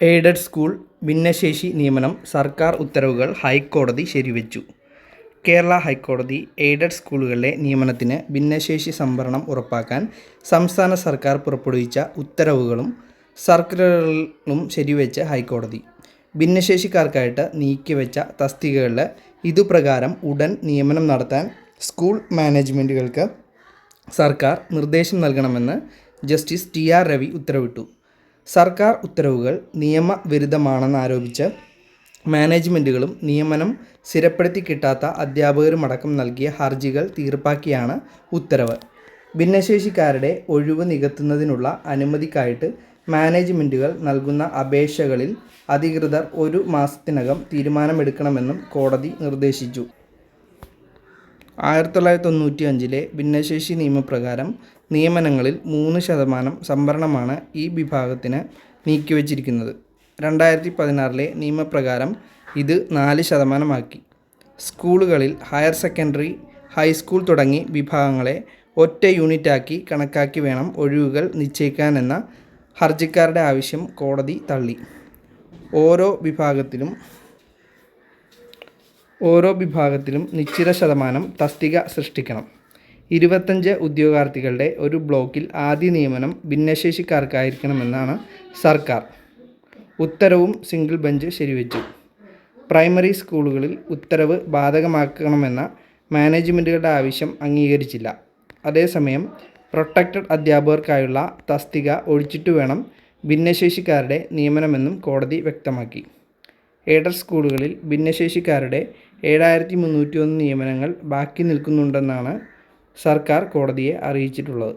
Aided school ഭിന്നശേഷി നിയമനം സർക്കാർ ഉത്തരവുകൾ ഹൈക്കോടതി ശരിവച്ചു. കേരള ഹൈക്കോടതി എയ്ഡഡ് സ്കൂളുകളിലെ നിയമനത്തിന് ഭിന്നശേഷി സംവരണം ഉറപ്പാക്കാൻ സംസ്ഥാന സർക്കാർ പുറപ്പെടുവിച്ച ഉത്തരവുകളും സർക്കുലറുകളും ശരിവെച്ച് ഹൈക്കോടതി. ഭിന്നശേഷിക്കാർക്കായിട്ട് നീക്കിവെച്ച തസ്തികകളിൽ ഇതുപ്രകാരം ഉടൻ നിയമനം നടത്താൻ സ്കൂൾ മാനേജ്മെന്റുകൾക്ക് സർക്കാർ നിർദ്ദേശം നൽകണമെന്ന് ജസ്റ്റിസ് ടി ആർ രവി ഉത്തരവിട്ടു. സർക്കാർ ഉത്തരവുകൾ നിയമവിരുദ്ധമാണെന്നാരോപിച്ച് മാനേജ്മെന്റുകളും നിയമനം സ്ഥിരപ്പെടുത്തി കിട്ടാത്ത അധ്യാപകരുമടക്കം നൽകിയ ഹർജികൾ തീർപ്പാക്കിയാണ് ഉത്തരവ്. ഭിന്നശേഷിക്കാരുടെ ഒഴിവ് നികത്തുന്നതിനുള്ള അനുമതിക്കായിട്ട് മാനേജ്മെന്റുകൾ നൽകുന്ന അപേക്ഷകളിൽ അധികൃതർ ഒരു മാസത്തിനകം തീരുമാനമെടുക്കണമെന്നും കോടതി നിർദ്ദേശിച്ചു. ആയിരത്തി തൊള്ളായിരത്തി തൊണ്ണൂറ്റി അഞ്ചിലെ ഭിന്നശേഷി നിയമപ്രകാരം നിയമനങ്ങളിൽ മൂന്ന് ശതമാനം സംവരണമാണ് ഈ വിഭാഗത്തിന് നീക്കിവച്ചിരിക്കുന്നത്. രണ്ടായിരത്തി പതിനാറിലെ നിയമപ്രകാരം ഇത് നാല് ശതമാനമാക്കി. സ്കൂളുകളിൽ ഹയർ സെക്കൻഡറി ഹൈസ്കൂൾ തുടങ്ങി വിഭാഗങ്ങളെ ഒറ്റ യൂണിറ്റാക്കി കണക്കാക്കി വേണം ഒഴിവുകൾ നിശ്ചയിക്കാനെന്ന ഹർജിക്കാരുടെ ആവശ്യം കോടതി തള്ളി. ഓരോ വിഭാഗത്തിലും ഓരോ വിഭാഗത്തിലും നിശ്ചിത ശതമാനം തസ്തിക സൃഷ്ടിക്കണം. ഇരുപത്തഞ്ച് ഉദ്യോഗാർത്ഥികളുടെ ഒരു ബ്ലോക്കിൽ ആദ്യ നിയമനം ഭിന്നശേഷിക്കാർക്കായിരിക്കണമെന്നാണ് സർക്കാർ. ഉത്തരവും സിംഗിൾ ബെഞ്ച് ശരിവെച്ചു. പ്രൈമറി സ്കൂളുകളിൽ ഉത്തരവ് ബാധകമാക്കണമെന്ന മാനേജ്മെന്റുകളുടെ ആവശ്യം അംഗീകരിച്ചില്ല. അതേസമയം പ്രൊട്ടക്റ്റഡ് അധ്യാപകർക്കായുള്ള തസ്തിക ഒഴിച്ചിട്ടു വേണം ഭിന്നശേഷിക്കാരുടെ നിയമനമെന്നും കോടതി വ്യക്തമാക്കി. എയ്ഡഡ് സ്കൂളുകളിൽ ഭിന്നശേഷിക്കാരുടെ ഏഴായിരത്തി മുന്നൂറ്റി ഒന്ന് നിയമനങ്ങൾ ബാക്കി നിൽക്കുന്നുണ്ടെന്നാണ് സർക്കാർ കോടതിയെ അറിയിച്ചിട്ടുള്ളത്.